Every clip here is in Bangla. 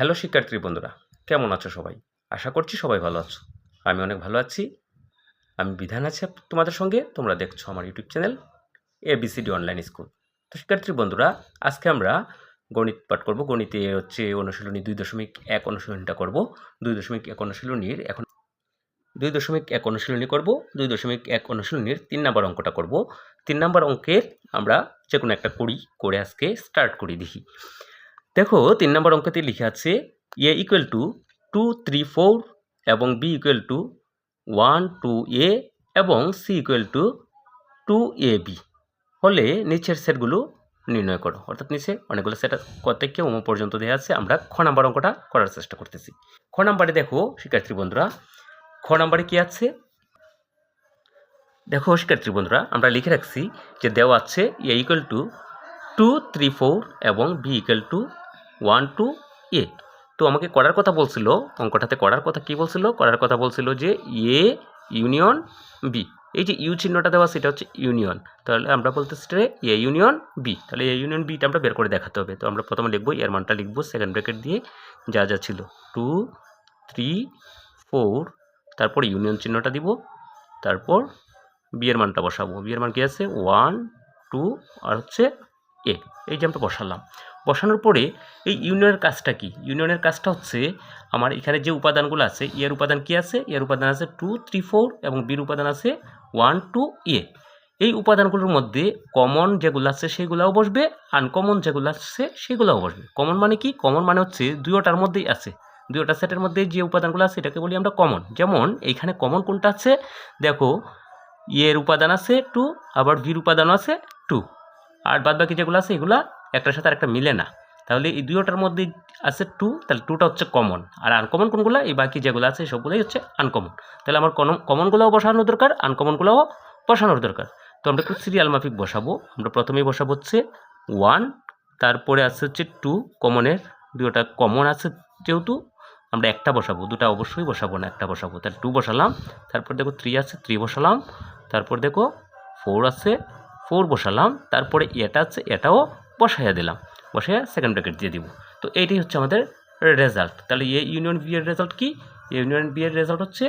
হ্যালো শিক্ষার্থী বন্ধুরা, কেমন আছো সবাই? আশা করছি সবাই ভালো আছো। আমি অনেক ভালো আছি। আমি বিধান আছি তোমাদের সঙ্গে, তোমরা দেখছ আমার YouTube channel ABCD online school. তো শিক্ষার্থী বন্ধুরা, আজকে আমরা গণিত পাঠ করব। গণিতে হচ্ছে অনুশীলনী দুই দশমিক এক অনুশীলনীটা করব। দুই দশমিক এক অনুশীলনীর এখন দুই দশমিক এক অনুশীলনী করব। দুই দশমিক এক অনুশীলনীর তিন নাম্বার অঙ্কটা করব। তিন নাম্বার অঙ্কের আমরা যে কোনো একটা করি, করে আজকে স্টার্ট করি দেখি। দেখো তিন নম্বর অঙ্কতে লিখে আছে A equal to two three four এবং B equal to one two A এবং C equal to two A B হলে নিচের সেটগুলো নির্ণয় করো। অর্থাৎ নিচে অনেকগুলো সেট থেকে ওম পর্যন্ত দেওয়া আছে। আমরা খ নাম্বার অঙ্কটা করার চেষ্টা করতেছি। খ নাম্বারে দেখো, শিক্ষার্থী বন্ধুরা, খ নাম্বারে কি আছে? দেখো শিক্ষার্থী বন্ধুরা, আমরা লিখে রাখছি যে দেওয়া আছে A equal to two three four এবং B equal to one two A তো আমাকে করার কথা বলছিল, অঙ্কটাতে করার কথা কি বলছিল? করার কথা বলছিল যে এ ইউনিয়ন বি। এই যে ইউ চিহ্নটা দেওয়া সেটা হচ্ছে ইউনিয়ন। তাহলে আমরা বলতেছি যে এ ইউনিয়ন বি। তাহলে এ ইউনিয়ন বিটা আমরা বের করে দেখাতে হবে। তো আমরা প্রথমে লিখব, এর মানটা লিখব সেকেন্ড ব্র্যাকেট দিয়ে যা যা ছিল। টু, থ্রি, ফোর, তারপর ইউনিয়ন চিহ্নটা দিব, তারপর বি এর মানটা বসাবো। বি এর মান কি আছে? ওয়ান, টু, আর হচ্ছে এ। এই যে আমরা বসালাম। বসানোর পরে এই ইউনিয়নের কাজটা কি? ইউনিয়নের কাজটা হচ্ছে আমার এখানে যে উপাদানগুলো আছে এর উপাদান কি আছে? এর উপাদান আছে টু থ্রি ফোর এবং বির উপাদান আছে ওয়ান টু এ এই উপাদানগুলোর মধ্যে কমন যেগুলো আছে সেগুলোও বসবে আনকমন যেগুলো আছে সেগুলোও বসবে। কমন মানে কি? কমন মানে হচ্ছে দুইটার মধ্যেই আছে। দুইটা সেটের মধ্যে যে উপাদানগুলো আছে এটাকে বলি আমরা কমন যেমন এইখানে কমন কোনটা আছে? দেখো ইয়ের উপাদান আছে টু আবার ভির উপাদান আছে টু আর বাদ বাকি যেগুলো আছে এগুলা একটার সাথে আরেকটা মিলে না। তাহলে এই দুইটার মধ্যে আছে টু তাহলে টুটা হচ্ছে কমন আর আনকমন কোনগুলো? এই বাকি যেগুলো আছে, সবগুলোই হচ্ছে আনকমন তাহলে আমার কমনগুলোও বসানোর দরকার আনকমনগুলোও বসানোর দরকার। তো আমরা একটু সিরিয়াল মাফিক বসাবো। আমরা প্রথমেই বসাবো হচ্ছে ওয়ান তারপরে আছে হচ্ছে টু কমনের দুটা কমন আছে যেহেতু, আমরা একটা বসাবো। দুটা অবশ্যই বসাবো না, একটা বসাবো। তাহলে টু বসালাম, তারপর দেখো থ্রি আছে থ্রি বসালাম। তারপর দেখো ফোর আছে ফোর বসালাম। তারপরে এটা আছে, এটাও বসাইয়া দিলাম, বসাইয়া সেকেন্ড ব্র্যাকেট দিয়ে দিব। তো এইটাই হচ্ছে আমাদের রেজাল্ট তাহলে এ ইউনিয়ন বি এর রেজাল্ট কি? এ ইউনিয়ন বি এর রেজাল্ট হচ্ছে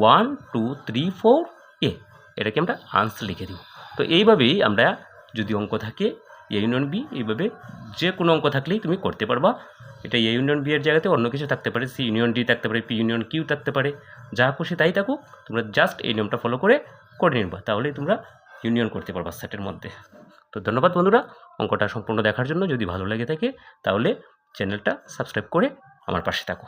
ওয়ান টু থ্রি ফোর এ এটাকে আমরা আনসার লিখে দিব। তো এইভাবেই আমরা যদি অঙ্ক থাকে এ ইউনিয়ন বি এইভাবে যে কোনো অঙ্ক থাকলেই তুমি করতে পারবা। এটা এ ইউনিয়ন বি এর জায়গাতে অন্য কিছু থাকতে পারে সি ইউনিয়ন ডি থাকতে পারে পি ইউনিয়ন কিউ থাকতে পারে। যা খুশি তাই থাকুক, তোমরা জাস্ট এই নিয়মটা ফলো করে করে নিবা। তাহলেই তোমরা ইউনিয়ন করতে পারবা সেটের মধ্যে। তো ধন্যবাদ বন্ধুরা, অঙ্কটা সম্পূর্ণ দেখার জন্য। যদি ভালো লেগে থাকে, তাহলে চ্যানেলটা সাবস্ক্রাইব করে আমার পাশে থাকো।